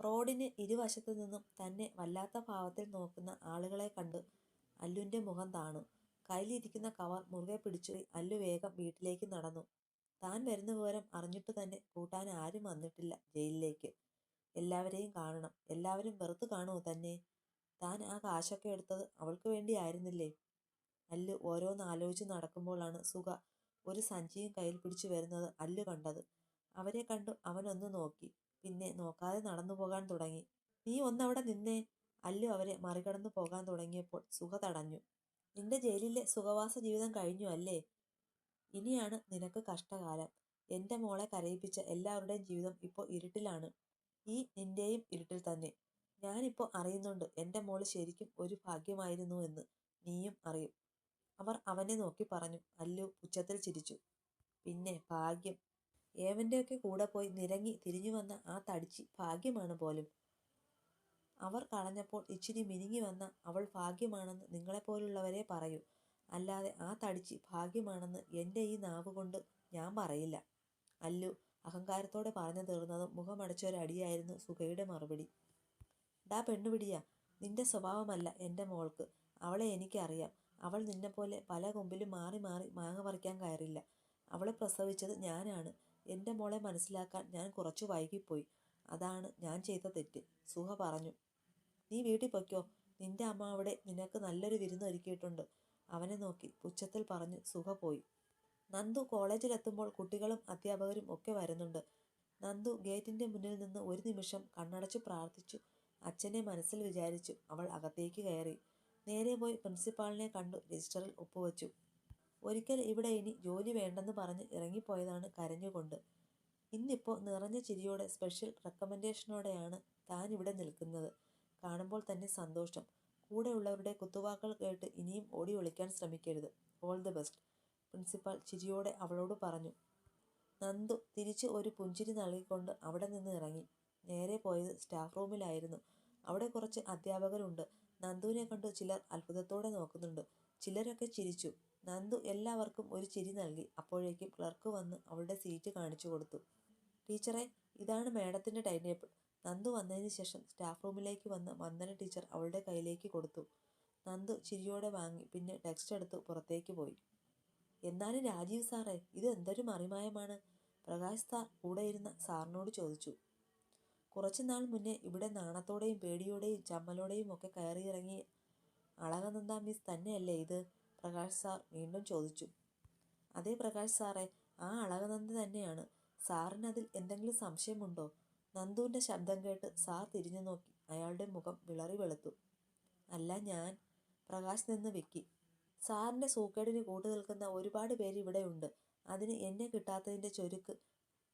റോഡിന് ഇരുവശത്തു നിന്നും തന്നെ വല്ലാത്ത ഭാവത്തിൽ നോക്കുന്ന ആളുകളെ കണ്ട് അല്ലുവിന്റെ മുഖം താണു. കയ്യിലിരിക്കുന്ന കവർ മുറുകെ പിടിച്ചു അല്ലു വേഗം വീട്ടിലേക്ക് നടന്നു. താൻ വരുന്ന വിവരം അറിഞ്ഞിട്ട് തന്നെ കൂട്ടാൻ ആരും വന്നിട്ടില്ല ജയിലിലേക്ക്. എല്ലാവരെയും കാണണം. എല്ലാവരും വെറുത്തു കാണുമോ തന്നെ? താൻ ആ കാശൊക്കെ എടുത്തത് അവൾക്ക് വേണ്ടിയായിരുന്നില്ലേ? അല്ലു ഓരോന്ന് ആലോചിച്ച് നടക്കുമ്പോഴാണ് സുഖ ഒരു സഞ്ചിയും കയ്യിൽ പിടിച്ചു വരുന്നത് അല്ലു കണ്ടത്. അവരെ കണ്ടു ഒന്ന് നോക്കി. പിന്നെ നോക്കാതെ നടന്നു പോകാൻ തുടങ്ങി. നീ ഒന്നവിടെ നിന്നേ. അല്ലു അവരെ മറികടന്നു പോകാൻ തുടങ്ങിയപ്പോൾ സുഖ തടഞ്ഞു. നിന്റെ ജയിലിലെ സുഖവാസ ജീവിതം കഴിഞ്ഞു അല്ലേ? ഇനിയാണ് നിനക്ക് കഷ്ടകാലം. എന്റെ മോളെ കരയിപ്പിച്ച എല്ലാവരുടെയും ജീവിതം ഇപ്പോൾ ഇരുട്ടിലാണ്. ഈ നിന്റെയും ഇരുട്ടിൽ തന്നെ. ഞാനിപ്പോൾ അറിയുന്നുണ്ട് എന്റെ മോൾ ശരിക്കും ഒരു ഭാഗ്യമായിരുന്നു എന്ന്. നീയും അറിയും. അവർ അവനെ നോക്കി പറഞ്ഞു. അല്ലു പുച്ഛത്തിൽ ചിരിച്ചു. പിന്നെ ഭാഗ്യം. ഏവന്റെയൊക്കെ കൂടെ പോയി നിരങ്ങി തിരിഞ്ഞു വന്ന ആ തടിച്ചി ഭാഗ്യമാണ് പോലും. അവർ കളഞ്ഞപ്പോൾ ഇച്ചിരി മിനുങ്ങി വന്ന അവൾ ഭാഗ്യമാണെന്ന് നിങ്ങളെപ്പോലുള്ളവരെ പറയൂ. അല്ലാതെ ആ തടിച്ചി ഭാഗ്യമാണെന്ന് എന്റെ ഈ നാവ് കൊണ്ട് ഞാൻ പറയില്ല. അല്ലു അഹങ്കാരത്തോടെ പറഞ്ഞു തീർന്നതും മുഖമടച്ചൊരടിയായിരുന്നു സുഖയുടെ മറുപടി. ഡാ പെണ്ണുപിടിയാ. നിന്റെ സ്വഭാവമല്ല എന്റെ മോൾക്ക്. അവളെ എനിക്കറിയാം അവൾ നിന്നെപ്പോലെ പല കൊമ്പിലും മാറി മാറി മാങ്ങ പറിക്കാൻ കയറില്ല. അവളെ പ്രസവിച്ചത് ഞാനാണ്. എന്റെ മോളെ മനസ്സിലാക്കാൻ ഞാൻ കുറച്ചു വൈകിപ്പോയി. അതാണ് ഞാൻ ചെയ്ത തെറ്റ്. സുഹ പറഞ്ഞു. നീ വീട്ടിൽ പൊയ്ക്കോ. നിന്റെ അമ്മ അവിടെ നിനക്ക് നല്ലൊരു വിരുന്ന് ഒരുക്കിയിട്ടുണ്ട്. അവനെ നോക്കി പുച്ഛത്തിൽ പറഞ്ഞു സുഹ പോയി. നന്ദു കോളേജിലെത്തുമ്പോൾ കുട്ടികളും അധ്യാപകരും ഒക്കെ വരുന്നുണ്ട്. നന്ദു ഗേറ്റിന്റെ മുന്നിൽ നിന്ന് ഒരു നിമിഷം കണ്ണടച്ചു പ്രാർത്ഥിച്ചു അച്ഛനെ മനസ്സിൽ വിചാരിച്ചു അവൾ അകത്തേക്ക് കയറി. നേരെ പോയി പ്രിൻസിപ്പാളിനെ കണ്ടു രജിസ്റ്ററിൽ ഒപ്പുവച്ചു. ഒരിക്കൽ ഇവിടെ ഇനി ജോലി വേണ്ടെന്ന് പറഞ്ഞ് ഇറങ്ങിപ്പോയതാണ് കരഞ്ഞുകൊണ്ട്. ഇന്നിപ്പോൾ നിറഞ്ഞ ചിരിയോടെ സ്പെഷ്യൽ റെക്കമെൻഡേഷനോടെയാണ് താൻ ഇവിടെ നിൽക്കുന്നത്. കാണുമ്പോൾ തന്നെ സന്തോഷം. കൂടെയുള്ളവരുടെ കുത്തുവാക്കുകൾ കേട്ട് ഇനിയും ഓടി ഒളിക്കാൻ ശ്രമിക്കരുത്. All the best. പ്രിൻസിപ്പാൾ ചിരിയോടെ അവളോട് പറഞ്ഞു. നന്ദു തിരിച്ച് ഒരു പുഞ്ചിരി നൽകിക്കൊണ്ട് അവിടെ നിന്ന് ഇറങ്ങി. നേരെ പോയത് സ്റ്റാഫ് റൂമിലായിരുന്നു. അവിടെ കുറച്ച് അധ്യാപകരുണ്ട്. നന്ദുവിനെ കണ്ടു ചിലർ അത്ഭുതത്തോടെ നോക്കുന്നുണ്ട്. ചിലരൊക്കെ ചിരിച്ചു. നന്ദു എല്ലാവർക്കും ഒരു ചിരി നൽകി. അപ്പോഴേക്കും ക്ലർക്ക് വന്ന് അവളുടെ സീറ്റ് കാണിച്ചു കൊടുത്തു. ടീച്ചറെ ഇതാണ് മാഡത്തിന്റെ ടൈം ടേബിൾ. നന്ദു വന്നതിന് ശേഷം സ്റ്റാഫ് റൂമിലേക്ക് വന്ന് വന്ദന ടീച്ചർ അവളുടെ കയ്യിലേക്ക് കൊടുത്തു. നന്ദു ചിരിയോടെ വാങ്ങി പിന്നെ ടെക്സ്റ്റ് എടുത്ത് പുറത്തേക്ക് പോയി. എന്നാലും രാജീവ് സാറേ ഇത് എന്തൊരു മറിമായമാണ്? പ്രകാശ് സാർ കൂടെ ഇരുന്ന സാറിനോട് ചോദിച്ചു. കുറച്ചു നാൾ മുന്നേ ഇവിടെ നാണത്തോടെയും പേടിയോടെയും ചമ്മലോടെയും ഒക്കെ കയറിയിറങ്ങി അളകനന്ദ മിസ് തന്നെയല്ലേ ഇത്? പ്രകാശ് സാർ വീണ്ടും ചോദിച്ചു. അതേ പ്രകാശ് സാറേ ആ അളകനന്ദ തന്നെയാണ്. സാറിന് അതിൽ എന്തെങ്കിലും സംശയമുണ്ടോ? നന്ദുവിന്റെ ശബ്ദം കേട്ട് സാർ തിരിഞ്ഞു നോക്കി. അയാളുടെ മുഖം വിളറി വെളുത്തു. അല്ല ഞാൻ. പ്രകാശ് നിന്ന് വിക്കി. സാറിന്റെ സൂക്കേടിന് കൂട്ടു നിൽക്കുന്ന ഒരുപാട് പേര് ഇവിടെയുണ്ട്. അതിന് എന്നെ കിട്ടാത്തതിന്റെ ചൊരുക്ക്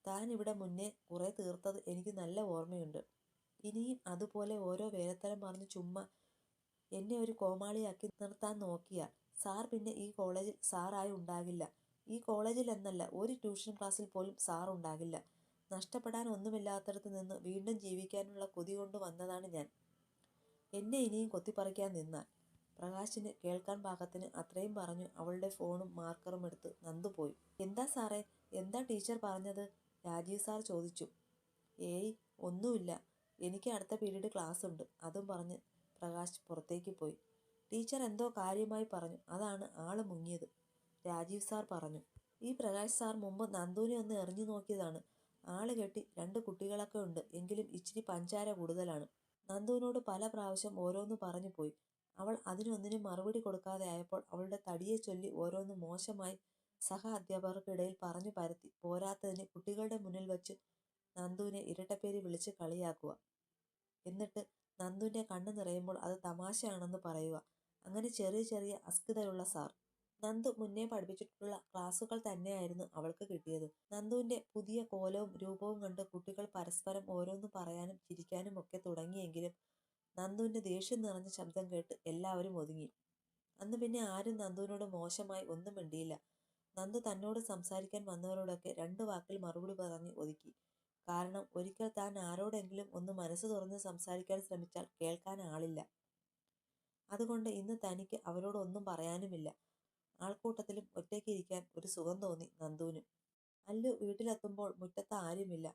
താൻ ഇവിടെ മുന്നേ കുറേ തീർത്തത് എനിക്ക് നല്ല ഓർമ്മയുണ്ട്. ഇനിയും അതുപോലെ ഓരോ വേലത്തരം പറഞ്ഞ് ചുമ്മാ എന്നെ ഒരു കോമാളിയാക്കി നിർത്താൻ നോക്കിയാൽ സാർ പിന്നെ ഈ കോളേജിൽ സാറായി ഉണ്ടാകില്ല. ഈ കോളേജിൽ എന്നല്ല ഒരു ട്യൂഷൻ ക്ലാസ്സിൽ പോലും സാർ ഉണ്ടാകില്ല. നഷ്ടപ്പെടാൻ ഒന്നുമില്ലാത്തടത്ത് നിന്ന് വീണ്ടും ജീവിക്കാനുള്ള കൊതി കൊണ്ട് വന്നതാണ് ഞാൻ. എന്നെ ഇനിയും കൊത്തിപ്പറിക്കാൻ നിന്നാൽ. പ്രകാശിന് കേൾക്കാൻ പാകത്തിന് അത്രയും പറഞ്ഞു അവളുടെ ഫോണും മാർക്കറും എടുത്ത് നന്ദു പോയി. എന്താ സാറേ എന്താ ടീച്ചർ പറഞ്ഞത്? രാജീവ് സാർ ചോദിച്ചു. ഏയ് ഒന്നുമില്ല. എനിക്ക് അടുത്ത പീരീഡ് ക്ലാസ് ഉണ്ട്. അതും പറഞ്ഞ് പ്രകാശ് പുറത്തേക്ക് പോയി. ടീച്ചർ എന്തോ കാര്യമായി പറഞ്ഞു അതാണ് ആൾ മുങ്ങിയത്. രാജീവ് സാർ പറഞ്ഞു. ഈ പ്രകാശ് സാർ മുമ്പ് നന്ദൂനെ ഒന്ന് എറിഞ്ഞു നോക്കിയതാണ്. ആൾ കെട്ടി രണ്ട് കുട്ടികളൊക്കെ ഉണ്ട് എങ്കിലും ഇച്ചിരി പഞ്ചാര കൂടുതലാണ്. നന്ദുവിനോട് പല പ്രാവശ്യം ഓരോന്ന് പറഞ്ഞു പോയി. അവൾ അതിനൊന്നിനും മറുപടി കൊടുക്കാതെ ആയപ്പോൾ അവളുടെ തടിയെ ചൊല്ലി ഓരോന്ന് മോശമായി സഹ അധ്യാപകർക്കിടയിൽ പറഞ്ഞു പരത്തി പോരാത്തതിന് കുട്ടികളുടെ മുന്നിൽ വച്ച് നന്ദുവിനെ ഇരട്ടപ്പേര് വിളിച്ച് കളിയാക്കുക. എന്നിട്ട് നന്ദുവിന്റെ കണ്ണു നിറയുമ്പോൾ അത് തമാശയാണെന്ന് പറയുക. അങ്ങനെ ചെറിയ ചെറിയ അസ്കിതയുള്ള സാർ. നന്ദു മുന്നേ പഠിപ്പിച്ചിട്ടുള്ള ക്ലാസുകൾ തന്നെയായിരുന്നു അവൾക്ക് കിട്ടിയത്. നന്ദുവിന്റെ പുതിയ കോലവും രൂപവും കണ്ട് കുട്ടികൾ പരസ്പരം ഓരോന്ന് പറയാനും ചിരിക്കാനും ഒക്കെ തുടങ്ങിയെങ്കിലും നന്ദുവിന്റെ ദേഷ്യം നിറഞ്ഞ ശബ്ദം കേട്ട് എല്ലാവരും ഒതുങ്ങി. അന്ന് പിന്നെ ആരും നന്ദുവിനോട് മോശമായി ഒന്നും മിണ്ടിയില്ല. നന്ദു തന്നോട് സംസാരിക്കാൻ വന്നവരോടൊക്കെ രണ്ട് വാക്കിൽ മറുപടി പറഞ്ഞ് ഒതുക്കി. കാരണം ഒരിക്കൽ താൻ ആരോടെങ്കിലും ഒന്ന് മനസ്സ് തുറന്ന് സംസാരിക്കാൻ ശ്രമിച്ചാൽ കേൾക്കാൻ ആളില്ല. അതുകൊണ്ട് ഇന്ന് തനിക്ക് അവരോടൊന്നും പറയാനുമില്ല. ആൾക്കൂട്ടത്തിലും ഒറ്റയ്ക്ക് ഇരിക്കാൻ ഒരു സുഖം തോന്നി നന്ദുവിന്. അല്ലു വീട്ടിലെത്തുമ്പോൾ മുറ്റത്ത് ആരുമില്ല.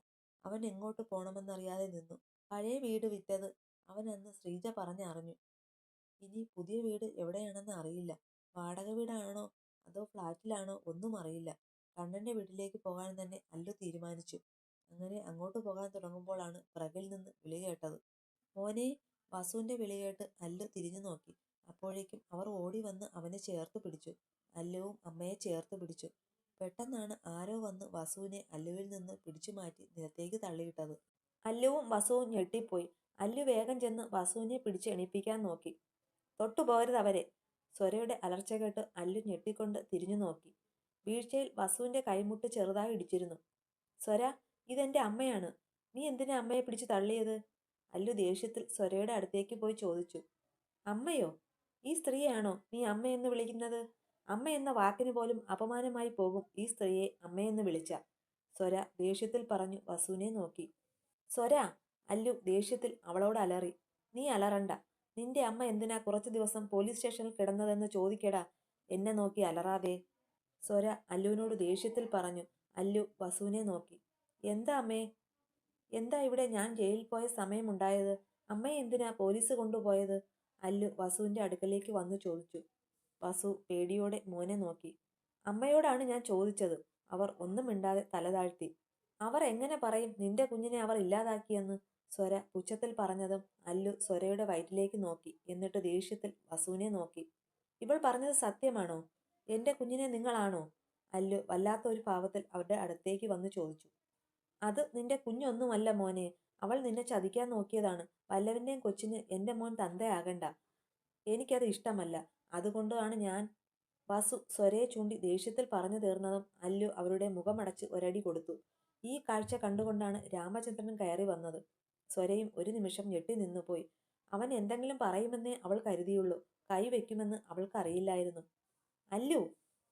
അവൻ എങ്ങോട്ട് പോണമെന്നറിയാതെ നിന്നു. പഴയ വീട് വിറ്റത് അവൻ അന്ന് ശ്രീജ പറഞ്ഞറിഞ്ഞു ഇനി പുതിയ വീട് എവിടെയാണെന്ന് അറിയില്ല വാടക വീടാണോ അതോ ഫ്ലാറ്റിലാണോ ഒന്നും അറിയില്ല കണ്ണന്റെ വീട്ടിലേക്ക് പോകാൻ തന്നെ അല്ലു തീരുമാനിച്ചു അങ്ങനെ അങ്ങോട്ട് പോകാൻ തുടങ്ങുമ്പോഴാണ് പ്രകിൽ നിന്ന് വിളി കേട്ടത് മോനെ വസുവിന്റെ വിളി കേട്ട് അല്ലു തിരിഞ്ഞു നോക്കി. അപ്പോഴേക്കും അവർ ഓടി വന്ന് അവനെ ചേർത്ത് പിടിച്ചു. അല്ലുവും അമ്മയെ ചേർത്ത് പിടിച്ചു. പെട്ടെന്നാണ് ആരോ വന്ന് വസുവിനെ അല്ലുവിൽ നിന്ന് പിടിച്ചു മാറ്റി നിലത്തേക്ക് തള്ളിയിട്ടത്. അല്ലുവും വസുവും ഞെട്ടിപ്പോയി. അല്ലു വേഗം ചെന്ന് വസുവിനെ പിടിച്ച് എണീപ്പിക്കാൻ നോക്കി. തൊട്ടുപോകരുത് അവരെ സ്വരയുടെ അലർച്ച കേട്ട് അല്ലു ഞെട്ടിക്കൊണ്ട് തിരിഞ്ഞു നോക്കി. വീഴ്ചയിൽ വസുവിന്റെ കൈമുട്ട് ചെറുതായി ഇടിച്ചിരുന്നു. സ്വര ഇതെന്റെ അമ്മയാണ്. നീ എന്തിനാ അമ്മയെ പിടിച്ച് തള്ളിയത്? അല്ലു ദേഷ്യത്തിൽ സ്വരയുടെ അടുത്തേക്ക് പോയി ചോദിച്ചു അമ്മയോ ഈ സ്ത്രീയാണോ നീ അമ്മയെന്ന് വിളിക്കുന്നത്? അമ്മ എന്ന വാക്കിന് പോലും അപമാനമായി പോകും ഈ സ്ത്രീയെ അമ്മയെന്ന് വിളിച്ച. സ്വര ദേഷ്യത്തിൽ പറഞ്ഞു വസുവിനെ നോക്കി. സ്വര അല്ലു ദേഷ്യത്തിൽ അവളോട് അലറി നീ അലറണ്ട. നിന്റെ അമ്മ എന്തിനാ കുറച്ച് ദിവസം പോലീസ് സ്റ്റേഷനിൽ കിടന്നതെന്ന് ചോദിക്കടാ. എന്നെ നോക്കി അലറാതെ. സ്വര അല്ലുവിനോട് ദേഷ്യത്തിൽ പറഞ്ഞു അല്ലു വസുവിനെ നോക്കി. എന്താ അമ്മേ എന്താ ഇവിടെ ഞാൻ ജയിലിൽ പോയ സമയമുണ്ടായത്? അമ്മയെ എന്തിനാ പോലീസ് കൊണ്ടുപോയത്? അല്ലു വസുവിന്റെ അടുക്കലേക്ക് വന്നു ചോദിച്ചു. വസു പേടിയോടെ മോനെ നോക്കി. അമ്മയോടാണ് ഞാൻ ചോദിച്ചത്. അവർ ഒന്നും മിണ്ടാതെ തലതാഴ്ത്തി. അവർ എങ്ങനെ പറയും നിന്റെ കുഞ്ഞിനെ അവർ ഇല്ലാതാക്കിയെന്ന്? സ്വര പുച്ഛത്തിൽ പറഞ്ഞതും അല്ലു സ്വരയുടെ വയറ്റിലേക്ക് നോക്കി. എന്നിട്ട് ദേഷ്യത്തിൽ വസുവിനെ നോക്കി. ഇവൾ പറഞ്ഞത് സത്യമാണോ? എന്റെ കുഞ്ഞിനെ നിങ്ങളാണോ? അല്ലു വല്ലാത്ത ഒരു ഭാവത്തിൽ അവരുടെ അടുത്തേക്ക് വന്ന് ചോദിച്ചു. അത് നിന്റെ കുഞ്ഞൊന്നുമല്ല മോനെ. അവൾ നിന്നെ ചതിക്കാൻ നോക്കിയതാണ്. വല്ലവന്റെയും കൊച്ചിന് എന്റെ മോൻ തന്തയാകണ്ട. എനിക്കത് ഇഷ്ടമല്ല. അതുകൊണ്ടാണ് ഞാൻ വസു സ്വരയെ ചൂണ്ടി ദേഷ്യത്തിൽ പറഞ്ഞു തീർന്നതും അല്ലു അവരുടെ മുഖമടച്ച് ഒരടി കൊടുത്തു. ഈ കാഴ്ച കണ്ടുകൊണ്ടാണ് രാമചന്ദ്രൻ കയറി വന്നത്. സ്വരയും ഒരു നിമിഷം ഞെട്ടി നിന്നുപോയി. അവൻ എന്തെങ്കിലും പറയുമെന്നേ അവൾ കരുതിയുള്ളൂ. കൈവെക്കുമെന്ന് അവൾക്കറിയില്ലായിരുന്നു. അല്ലു!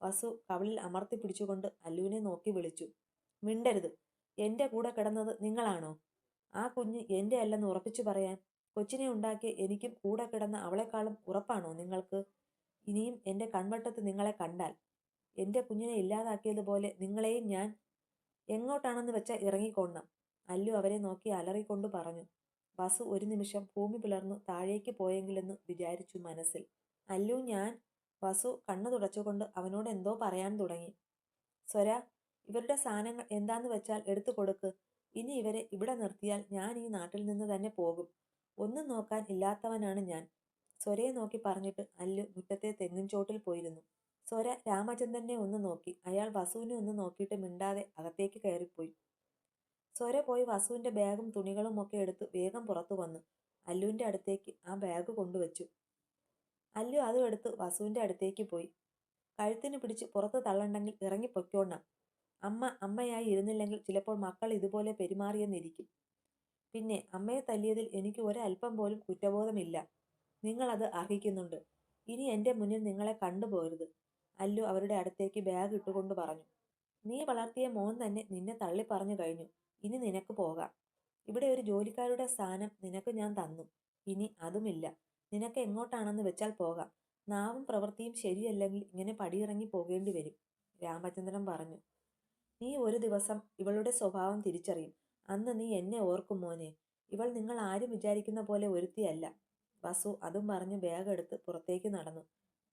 വസു കവളിൽ അമർത്തി പിടിച്ചുകൊണ്ട് അല്ലുവിനെ നോക്കി വിളിച്ചു. മിണ്ടരുത്. എന്റെ കൂടെ കിടന്നത് നിങ്ങളാണോ? ആ കുഞ്ഞ് എന്റെ അല്ലെന്ന് ഉറപ്പിച്ചു പറയാൻ കൊച്ചിനെ ഉണ്ടാക്കിയ എനിക്കും കൂടെ കിടന്ന അവളെക്കാളും ഉറപ്പാണോ നിങ്ങൾക്ക്? ഇനിയും എന്റെ കൺവട്ടത്ത് നിങ്ങളെ കണ്ടാൽ എന്റെ കുഞ്ഞിനെ ഇല്ലാതാക്കിയതുപോലെ നിങ്ങളെയും ഞാൻ എങ്ങോട്ടാണെന്ന് വെച്ച ഇറങ്ങിക്കൊള്ളണം. അല്ലു അവരെ നോക്കി അലറിക്കൊണ്ട് പറഞ്ഞു. വസു ഒരു നിമിഷം ഭൂമി പിളർന്നു താഴേക്ക് പോയെങ്കിലെന്ന് വിചാരിച്ചു മനസ്സിൽ. അല്ലു ഞാൻ വസു കണ്ണു തുടച്ചുകൊണ്ട് അവനോട് എന്തോ പറയാൻ തുടങ്ങി. സ്വര ഇവരുടെ സാധനങ്ങൾ എന്താന്ന് വെച്ചാൽ എടുത്തു കൊടുക്ക്. ഇനി ഇവരെ ഇവിടെ നിർത്തിയാൽ ഞാൻ ഈ നാട്ടിൽ നിന്ന് തന്നെ പോകും. ഒന്നും നോക്കാൻ ഇല്ലാത്തവനാണ് ഞാൻ. സ്വരയെ നോക്കി പറഞ്ഞിട്ട് അല്ലു മുറ്റത്തെ തെങ്ങിൻ ചോട്ടിൽ പോയിരുന്നു. സ്വര രാമചന്ദ്രനെ ഒന്ന് നോക്കി. അയാൾ വസുവിനെ ഒന്ന് നോക്കിയിട്ട് മിണ്ടാതെ അകത്തേക്ക് കയറിപ്പോയി. സ്വര പോയി വസുവിന്റെ ബാഗും തുണികളും ഒക്കെ എടുത്ത് വേഗം പുറത്തു വന്നു. അല്ലുവിന്റെ അടുത്തേക്ക് ആ ബാഗ് കൊണ്ടുവച്ചു. അല്ലു അതും എടുത്ത് വസുവിന്റെ അടുത്തേക്ക് പോയി. കഴുത്തിന് പിടിച്ച് പുറത്ത് തള്ളണ്ടെങ്കിൽ ഇറങ്ങി പൊയ്ക്കോണം അമ്മ അമ്മയായി ഇരുന്നില്ലെങ്കിൽ ചിലപ്പോൾ മക്കൾ ഇതുപോലെ പെരുമാറിയെന്നിരിക്കും. പിന്നെ അമ്മയെ തല്ലിയതിൽ എനിക്ക് ഒരല്പം പോലും കുറ്റബോധമില്ല. നിങ്ങളത് അർഹിക്കുന്നുണ്ട്. ഇനി എന്റെ മുന്നിൽ നിങ്ങളെ കണ്ടുപോകരുത് അല്ലു അവരുടെ അടുത്തേക്ക് ബാഗ് ഇട്ടുകൊണ്ട് പറഞ്ഞു. നീ വളർത്തിയ മോൻ തന്നെ നിന്നെ തള്ളി പറഞ്ഞു കഴിഞ്ഞു. ഇനി നിനക്ക് പോകാം. ഇവിടെ ഒരു ജോലിക്കാരുടെ സ്ഥാനം നിനക്ക് ഞാൻ തന്നു. ഇനി അതുമില്ല. നിനക്ക് എങ്ങോട്ടാണെന്ന് വെച്ചാൽ പോകാം. നാവും പ്രവൃത്തിയും ശരിയല്ലെങ്കിൽ ഇങ്ങനെ പടിയിറങ്ങി പോകേണ്ടി വരും. രാമചന്ദ്രൻ പറഞ്ഞു. നീ ഒരു ദിവസം ഇവളുടെ സ്വഭാവം തിരിച്ചറിയും. അന്ന് നീ എന്നെ ഓർക്കും മോനെ. ഇവൾ നിങ്ങൾ ആരും വിചാരിക്കുന്ന പോലെ ഒരുത്തിയല്ല. വസു അതും പറഞ്ഞ് ബാഗ് എടുത്ത് പുറത്തേക്ക് നടന്നു.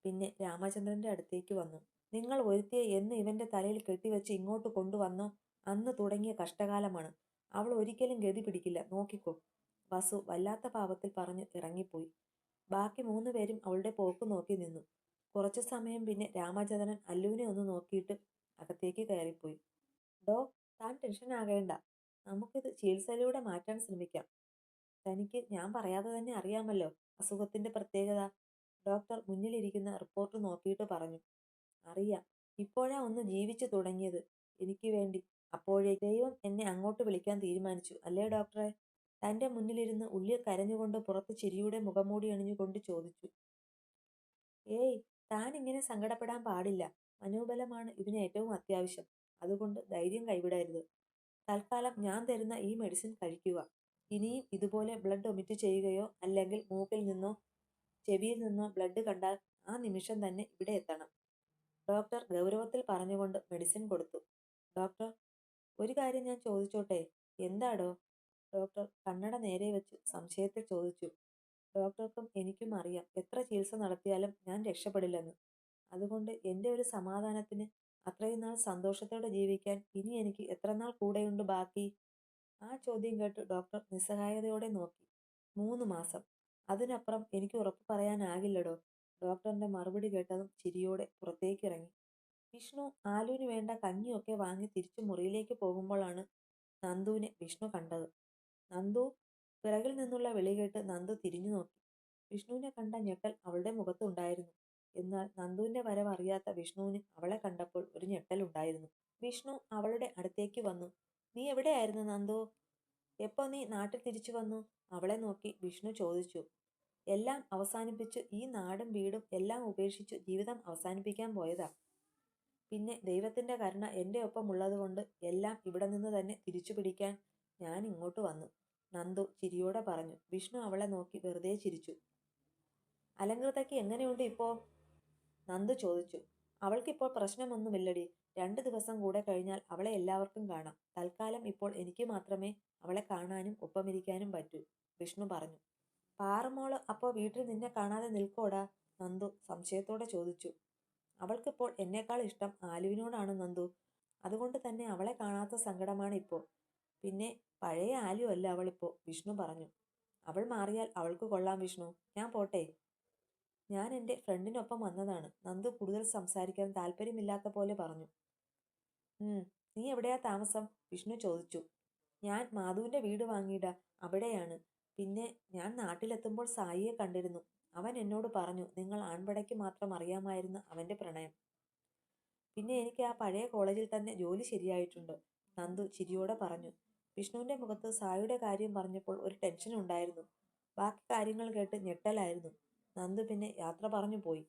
പിന്നെ രാമചന്ദ്രന്റെ അടുത്തേക്ക് വന്നു. നിങ്ങൾ ഒരുത്തിയെ എന്ന് ഇവന്റെ തലയിൽ കെട്ടിവെച്ച് ഇങ്ങോട്ട് കൊണ്ടുവന്നോ അന്ന് തുടങ്ങിയ കഷ്ടകാലമാണ്. അവൾ ഒരിക്കലും ഗതി പിടിക്കില്ല. നോക്കിക്കോ. വസു വല്ലാത്ത പാപത്തിൽ പറഞ്ഞു ഇറങ്ങിപ്പോയി. ബാക്കി മൂന്ന് പേരും അവളുടെ പോക്ക് നോക്കി നിന്നു. കുറച്ചു സമയം പിന്നെ രാമചന്ദ്രൻ അല്ലുവിനെ ഒന്ന് നോക്കിയിട്ട് അകത്തേക്ക് കയറിപ്പോയി. ഡോ താൻ ടെൻഷൻ ആകേണ്ട. നമുക്കിത് ചികിത്സയിലൂടെ മാറ്റാൻ ശ്രമിക്കാം. തനിക്ക് ഞാൻ പറയാതെ തന്നെ അറിയാമല്ലോ അസുഖത്തിന്റെ പ്രത്യേകത. ഡോക്ടർ മുന്നിലിരിക്കുന്ന റിപ്പോർട്ട് നോക്കിയിട്ട് പറഞ്ഞു. അറിയാം. ഇപ്പോഴാ ഒന്ന് ജീവിച്ചു തുടങ്ങിയത്. എനിക്ക് വേണ്ടി. അപ്പോഴേ ദൈവം എന്നെ അങ്ങോട്ട് വിളിക്കാൻ തീരുമാനിച്ചു. അല്ലേ ഡോക്ടറെ? തന്റെ മുന്നിലിരുന്ന് ഉള്ളിൽ കരഞ്ഞുകൊണ്ട് പുറത്ത് ചിരിയുടെ മുഖംമൂടി അണിഞ്ഞുകൊണ്ട് ചോദിച്ചു. ഏയ് താൻ ഇങ്ങനെ സങ്കടപ്പെടാൻ പാടില്ല. മനോബലമാണ് ഇതിന് ഏറ്റവും അത്യാവശ്യം. അതുകൊണ്ട് ധൈര്യം കൈവിടരുത്. തൽക്കാലം ഞാൻ തരുന്ന ഈ മെഡിസിൻ കഴിക്കുക. ഇനിയും ഇതുപോലെ ബ്ലഡ് ഒമിറ്റ് ചെയ്യുകയോ അല്ലെങ്കിൽ മൂക്കിൽ നിന്നോ ചെവിയിൽ നിന്നോ ബ്ലഡ് കണ്ടാൽ ആ നിമിഷം തന്നെ ഇവിടെ എത്തണം. ഡോക്ടർ ഗൗരവത്തിൽ പറഞ്ഞുകൊണ്ട് മെഡിസിൻ കൊടുത്തു. ഡോക്ടർ ഒരു കാര്യം ഞാൻ ചോദിച്ചോട്ടെ? എന്താടോ? ഡോക്ടർ കണ്ണട നേരെ വെച്ച് സംശയത്തിൽ ചോദിച്ചു. ഡോക്ടർക്കും എനിക്കും അറിയാം എത്ര ചികിത്സ നടത്തിയാലും ഞാൻ രക്ഷപ്പെടില്ലെന്ന്. അതുകൊണ്ട് എന്റെ ഒരു സമാധാനത്തിന് അത്രയും നാൾ സന്തോഷത്തോടെ ജീവിക്കാൻ ഇനി എനിക്ക് എത്രനാൾ കൂടെയുണ്ട് ബാക്കി? ആ ചോദ്യം കേട്ട് ഡോക്ടർ നിസ്സഹായതയോടെ നോക്കി. മൂന്ന് മാസം. അതിനപ്പുറം എനിക്ക് ഉറപ്പ് പറയാനാകില്ലടോ. ഡോക്ടറിന്റെ മറുപടി കേട്ടതും ചിരിയോടെ പുറത്തേക്ക് ഇറങ്ങി വിഷ്ണു ആലുവിന് വേണ്ട കഞ്ഞിയൊക്കെ വാങ്ങി തിരിച്ചു മുറിയിലേക്ക് പോകുമ്പോഴാണ് നന്ദുവിനെ വിഷ്ണു കണ്ടത്. നന്ദു പിറകിൽ നിന്നുള്ള വിളി കേട്ട് നന്ദു തിരിഞ്ഞു നോക്കി വിഷ്ണുവിനെ കണ്ട ഞെട്ടൽ അവളുടെ മുഖത്തുണ്ടായിരുന്നു. എന്നാൽ നന്ദുവിന്റെ വരവ് അറിയാത്ത വിഷ്ണുവിന് അവളെ കണ്ടപ്പോൾ ഒരു ഞെട്ടലുണ്ടായിരുന്നു. വിഷ്ണു അവളുടെ അടുത്തേക്ക് വന്നു. നീ എവിടെയായിരുന്നു നന്ദു? എപ്പോ നീ നാട്ടിൽ തിരിച്ചു വന്നു അവളെ നോക്കി വിഷ്ണു ചോദിച്ചു. എല്ലാം അവസാനിപ്പിച്ച്. ഈ നാടും വീടും എല്ലാം ഉപേക്ഷിച്ചു ജീവിതം അവസാനിപ്പിക്കാൻ പോയതാ. പിന്നെ ദൈവത്തിന്റെ കരുണ എന്റെ ഒപ്പം ഉള്ളതുകൊണ്ട് എല്ലാം ഇവിടെ നിന്ന് തന്നെ തിരിച്ചു പിടിക്കാൻ ഞാൻ ഇങ്ങോട്ട് വന്നു നന്ദു ചിരിയോടെ പറഞ്ഞു. വിഷ്ണു അവളെ നോക്കി വെറുതെ ചിരിച്ചു. അലങ്കൃതയ്ക്ക് എങ്ങനെയുണ്ട് ഇപ്പോ? നന്ദു ചോദിച്ചു. അവൾക്കിപ്പോൾ പ്രശ്നമൊന്നുമില്ലടി. രണ്ടു ദിവസം കൂടെ കഴിഞ്ഞാൽ അവളെ എല്ലാവർക്കും കാണാം. തൽക്കാലം ഇപ്പോൾ എനിക്ക് മാത്രമേ അവളെ കാണാനും ഒപ്പമിരിക്കാനും പറ്റൂ വിഷ്ണു പറഞ്ഞു. പാറമോൾ അപ്പോൾ വീട്ടിൽ നിന്നെ കാണാതെ നിൽക്കോടാ നന്ദു സംശയത്തോടെ ചോദിച്ചു. അവൾക്കിപ്പോൾ എന്നേക്കാൾ ഇഷ്ടം ആലുവിനോടാണ് നന്ദു. അതുകൊണ്ട് തന്നെ അവളെ കാണാത്ത സങ്കടമാണ് ഇപ്പോൾ പിന്നെ പഴയ ആലു അല്ല അവളിപ്പോൾ വിഷ്ണു പറഞ്ഞു. അവൾ മാറിയാൽ അവൾക്ക് കൊള്ളാം വിഷ്ണു. ഞാൻ പോട്ടെ. ഞാൻ എന്റെ ഫ്രണ്ടിനൊപ്പം വന്നതാണ്. നന്ദു കൂടുതൽ സംസാരിക്കാൻ താല്പര്യമില്ലാത്ത പോലെ പറഞ്ഞു. നീ എവിടെയാ താമസം? വിഷ്ണു ചോദിച്ചു. ഞാൻ മാധുവിന്റെ വീട് വാങ്ങിയിട അവിടെയാണ്. പിന്നെ ഞാൻ നാട്ടിലെത്തുമ്പോൾ സായിയെ കണ്ടിരുന്നു. അവൻ എന്നോട് പറഞ്ഞു നിങ്ങൾ ആൺപടയ്ക്ക് മാത്രം അറിയാമായിരുന്നു അവന്റെ പ്രണയം. പിന്നെ എനിക്ക് ആ പഴയ കോളേജിൽ തന്നെ ജോലി ശരിയായിട്ടുണ്ട്. നന്ദു ചിരിയോടെ പറഞ്ഞു. വിഷ്ണുവിന്റെ മുഖത്ത് സായിയുടെ കാര്യം പറഞ്ഞപ്പോൾ ഒരു ടെൻഷൻ ഉണ്ടായിരുന്നു ബാക്കി കാര്യങ്ങൾ കേട്ട് ഞെട്ടലായിരുന്നു. നന്ദു പിന്നെ യാത്ര പറഞ്ഞു പോയി.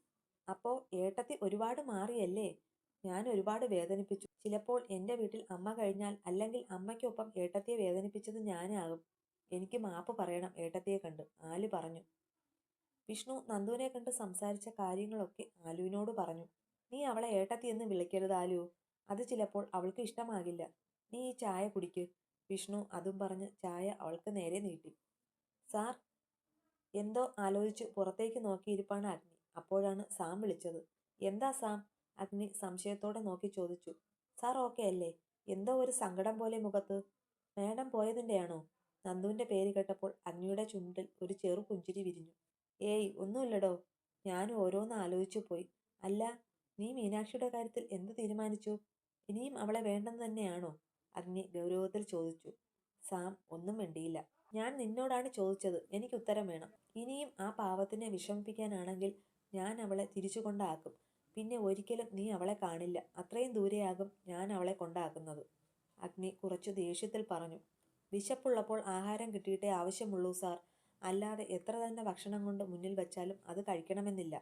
അപ്പോൾ ഏട്ടത്തി ഒരുപാട് മാറിയല്ലേ? ഞാൻ ഒരുപാട് വേദനിപ്പിച്ചു. ചിലപ്പോൾ എന്റെ വീട്ടിൽ അമ്മ കഴിഞ്ഞാൽ അല്ലെങ്കിൽ അമ്മയ്ക്കൊപ്പം ഏട്ടത്തിയെ വേദനിപ്പിച്ചത് ഞാനാകും. എനിക്ക് മാപ്പ് പറയണം ഏട്ടത്തിയെ കണ്ട്. ആലു പറഞ്ഞു. വിഷ്ണു നന്ദുവിനെ കണ്ട് സംസാരിച്ച കാര്യങ്ങളൊക്കെ ആലുവിനോട് പറഞ്ഞു. നീ അവളെ ഏട്ടത്തി എന്ന് വിളിക്കരുത് ആലു. അത് ചിലപ്പോൾ അവൾക്ക് ഇഷ്ടമാകില്ല. നീ ഈ ചായ കുടിക്ക്. വിഷ്ണു അതും പറഞ്ഞ് ചായ അവൾക്ക് നേരെ നീട്ടി. സാർ എന്തോ ആലോചിച്ച് പുറത്തേക്ക് നോക്കിയിരിപ്പാണ് അഗ്നി. അപ്പോഴാണ് സാം വിളിച്ചത്. എന്താ സാം? അഗ്നി സംശയത്തോടെ നോക്കി ചോദിച്ചു. സാർ ഓക്കെ അല്ലേ? എന്തോ ഒരു സങ്കടം പോലെ മുഖത്ത്. മേഡം പോയതിന്റെയാണോ നന്ദുവിന്റെ പേര് കേട്ടപ്പോൾ അഗ്നിയുടെ ചുണ്ടിൽ ഒരു ചെറു പുഞ്ചിരി വിരിഞ്ഞു. ഏയ് ഒന്നുമില്ലടോ. ഞാൻ ഓരോന്ന് ആലോചിച്ചു പോയി. അല്ല നീ മീനാക്ഷിയുടെ കാര്യത്തിൽ എന്ത് തീരുമാനിച്ചു? ഇനിയും അവളെ വേണ്ടെന്ന് തന്നെയാണോ? അഗ്നി ഗൗരവത്തിൽ ചോദിച്ചു. സാം ഒന്നും മിണ്ടിയില്ല. ഞാൻ നിന്നോടാണ് ചോദിച്ചത്. എനിക്ക് ഉത്തരം വേണം. ഇനിയും ആ പാവത്തിനെ വിഷമിപ്പിക്കാനാണെങ്കിൽ ഞാൻ അവളെ തിരിച്ചു കൊണ്ടാക്കും പിന്നെ ഒരിക്കലും നീ അവളെ കാണില്ല. അത്രയും ദൂരെയാകും ഞാൻ അവളെ കൊണ്ടാക്കുന്നത്. അഗ്നി കുറച്ചു ദേഷ്യത്തിൽ പറഞ്ഞു. വിശപ്പുള്ളപ്പോൾ ആഹാരം കിട്ടിയിട്ടേ ആവശ്യമുള്ളൂ സാർ. അല്ലാതെ എത്ര തന്നെ ഭക്ഷണം കൊണ്ട് മുന്നിൽ വെച്ചാലും അത് കഴിക്കണമെന്നില്ല.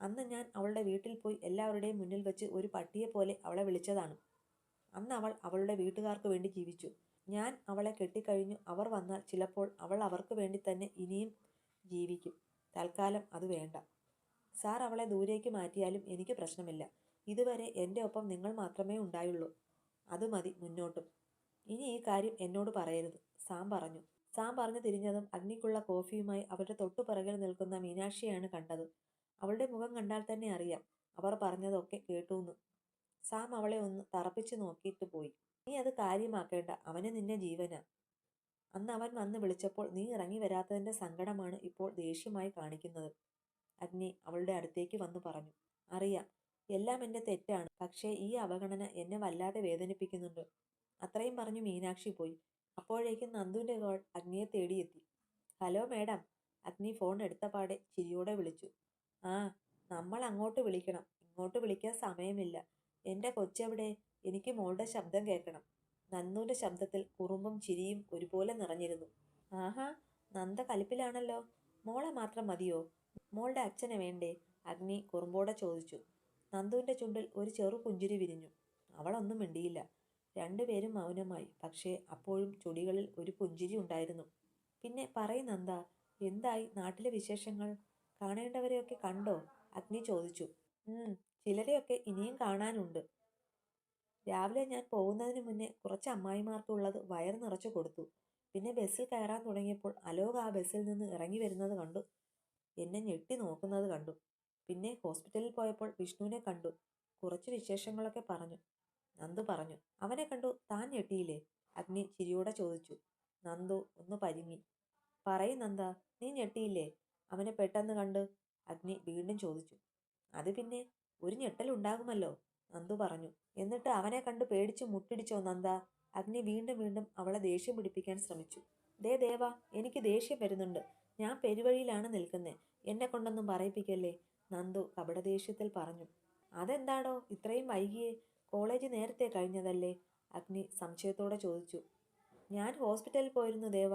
അന്ന് ഞാൻ അവളുടെ വീട്ടിൽ പോയി എല്ലാവരുടെയും മുന്നിൽ വെച്ച് ഒരു പട്ടിയെ പോലെ അവളെ വിളിച്ചതാണ്. അന്ന് അവൾ അവളുടെ വീട്ടുകാർക്ക് വേണ്ടി ജീവിച്ചു. ഞാൻ അവളെ കെട്ടിക്കഴിഞ്ഞു. അവർ വന്നാൽ ചിലപ്പോൾ അവൾ അവർക്ക് വേണ്ടി തന്നെ ഇനിയും ജീവിക്കും. തൽക്കാലം അത് വേണ്ട. സാർ അവളെ ദൂരേക്ക് മാറ്റിയാലും എനിക്ക് പ്രശ്നമില്ല. ഇതുവരെ എന്റെ ഒപ്പം നിങ്ങൾ മാത്രമേ ഉണ്ടായുള്ളൂ. അത് മതി മുന്നോട്ടും. ഇനി ഈ കാര്യം എന്നോട് പറയരുത്. സാം പറഞ്ഞു. സാം പറഞ്ഞു തിരിഞ്ഞതും അഗ്നിക്കുള്ള കോഫിയുമായി അവരുടെ തൊട്ടുപിറകിൽ നിൽക്കുന്ന മീനാക്ഷിയാണ് കണ്ടത്. അവളുടെ മുഖം കണ്ടാൽ തന്നെ അറിയാം. അവർ പറഞ്ഞതൊക്കെ കേട്ടൂന്ന്. സാം അവളെ ഒന്ന് തറപ്പിച്ചു നോക്കിയിട്ട് പോയി. നീ അത് കാര്യമാക്കേണ്ട. അവന് നിന്നെ ജീവന. അന്ന് അവൻ വന്ന് വിളിച്ചപ്പോൾ നീ ഇറങ്ങി വരാത്തതിന്റെ സങ്കടമാണ് ഇപ്പോൾ ദേഷ്യമായി കാണിക്കുന്നത്. അഗ്നി അവളുടെ അടുത്തേക്ക് വന്നു പറഞ്ഞു അറിയാം എല്ലാം എന്റെ തെറ്റാണ്. പക്ഷേ ഈ അവഗണന എന്നെ വല്ലാതെ വേദനിപ്പിക്കുന്നുണ്ട്. അത്രയും പറഞ്ഞു മീനാക്ഷി പോയി. അപ്പോഴേക്കും നന്ദുവിന്റെ കോൾ അഗ്നിയെ തേടിയെത്തി. ഹലോ മേഡം അഗ്നി ഫോൺ എടുത്ത പാടെ ചിരിയോടെ വിളിച്ചു. ആ നമ്മൾ അങ്ങോട്ട് വിളിക്കണം. ഇങ്ങോട്ട് വിളിക്കാൻ സമയമില്ല. എന്റെ കൊച്ചെവിടെ? എനിക്ക് മോളുടെ ശബ്ദം കേൾക്കണം. നന്ദുവിന്റെ ശബ്ദത്തിൽ കുറുമ്പും ചിരിയും ഒരുപോലെ നിറഞ്ഞിരുന്നു. ആഹാ നന്ദ കലിപ്പിലാണല്ലോ. മോളെ മാത്രം മതിയോ? മോളുടെ അച്ഛനെ വേണ്ടേ? അഗ്നി കുറുമ്പോടെ ചോദിച്ചു. നന്ദുവിന്റെ ചുണ്ടിൽ ഒരു ചെറു പുഞ്ചിരി വിരിഞ്ഞു. അവളൊന്നും മിണ്ടിയില്ല. രണ്ടുപേരും മൗനമായി. പക്ഷേ അപ്പോഴും ചുടികളിൽ ഒരു പുഞ്ചിരി ഉണ്ടായിരുന്നു. പിന്നെ പറയും നന്ദ എന്തായി? നാട്ടിലെ വിശേഷങ്ങൾ? കാണേണ്ടവരെയൊക്കെ കണ്ടോ? അഗ്നി ചോദിച്ചു. ചിലരെയൊക്കെ ഇനിയും കാണാനുണ്ട്. രാവിലെ ഞാൻ പോകുന്നതിന് മുന്നേ കുറച്ച് അമ്മായിമാർക്കുള്ളത് വയർ നിറച്ചു കൊടുത്തു. പിന്നെ ബസ്സിൽ കയറാൻ തുടങ്ങിയപ്പോൾ അലോക് ആ ബസ്സിൽ നിന്ന് ഇറങ്ങി വരുന്നത് കണ്ടു. എന്നെ ഞെട്ടി നോക്കുന്നത് കണ്ടു. പിന്നെ ഹോസ്പിറ്റലിൽ പോയപ്പോൾ വിഷ്ണുവിനെ കണ്ടു. കുറച്ച് വിശേഷങ്ങളൊക്കെ പറഞ്ഞു. നന്ദു പറഞ്ഞു. അവനെ കണ്ടു. താൻ ഞെട്ടിയില്ലേ? അഗ്നി ചിരിയോടെ ചോദിച്ചു. നന്ദു ഒന്ന് പരിങ്ങി. പറയും നന്ദ നീ ഞെട്ടിയില്ലേ? അവനെ പെട്ടെന്ന് കണ്ട് അഗ്നി വീണ്ടും ചോദിച്ചു. അത് പിന്നെ ഒരു ഞെട്ടലുണ്ടാകുമല്ലോ നന്ദു പറഞ്ഞു. എന്നിട്ട് അവനെ കണ്ട് പേടിച്ചു മുട്ടിടിച്ചോ നന്ദ? അഗ്നി വീണ്ടും വീണ്ടും അവളെ ദേഷ്യം പിടിപ്പിക്കാൻ ശ്രമിച്ചു. ദേ ദേവ എനിക്ക് ദേഷ്യം വരുന്നുണ്ട്. ഞാൻ പെരുവഴിയിലാണ് നിൽക്കുന്നത് എന്നെ കൊണ്ടൊന്നും പറയിപ്പിക്കല്ലേ? നന്ദു കപടദേഷ്യത്തിൽ പറഞ്ഞു. അതെന്താടോ? ഇത്രയും വൈകിയേ. കോളേജ് നേരത്തെ കഴിഞ്ഞതല്ലേ? അഗ്നി സംശയത്തോടെ ചോദിച്ചു. ഞാൻ ഹോസ്പിറ്റലിൽ പോയിരുന്നു ദേവ.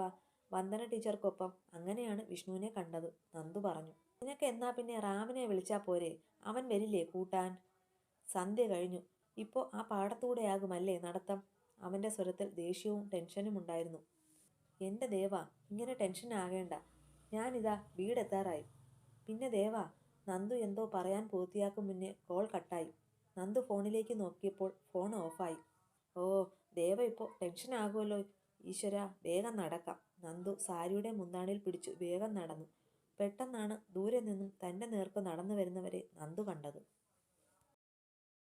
വന്ദന ടീച്ചർക്കൊപ്പം അങ്ങനെയാണ് വിഷ്ണുവിനെ കണ്ടത്. നന്ദു പറഞ്ഞു. നിനക്ക് എന്നാ പിന്നെ റാമിനെ വിളിച്ചാൽ പോരെ? അവൻ വരില്ലേ കൂട്ടാൻ? സന്ധ്യ കഴിഞ്ഞു. ഇപ്പോൾ ആ പാടത്തൂടെയാകുമല്ലേ നടത്തം? അവന്റെ സ്വരത്തിൽ ദേഷ്യവും ടെൻഷനും ഉണ്ടായിരുന്നു. എന്റെ ദേവ ഇങ്ങനെ ടെൻഷൻ ആകേണ്ട. ഞാനിതാ വീടെത്താറായി. പിന്നെ ദേവ നന്ദു എന്തോ പറയാൻ പൂർത്തിയാക്കും മുന്നേ കോൾ കട്ടായി. നന്ദു ഫോണിലേക്ക് നോക്കിയപ്പോൾ ഫോൺ ഓഫായി. ഓ ദേവ ഇപ്പോൾ ടെൻഷൻ ആകുമല്ലോ. ഈശ്വര വേഗം നടക്കാം. നന്ദു സാരിയുടെ മുന്താണിയിൽ പിടിച്ചു വേഗം നടന്നു. പെട്ടെന്നാണ് ദൂരെ നിന്നും തന്റെ നേർക്ക് നടന്നു വരുന്നവരെ നന്ദു കണ്ടത്.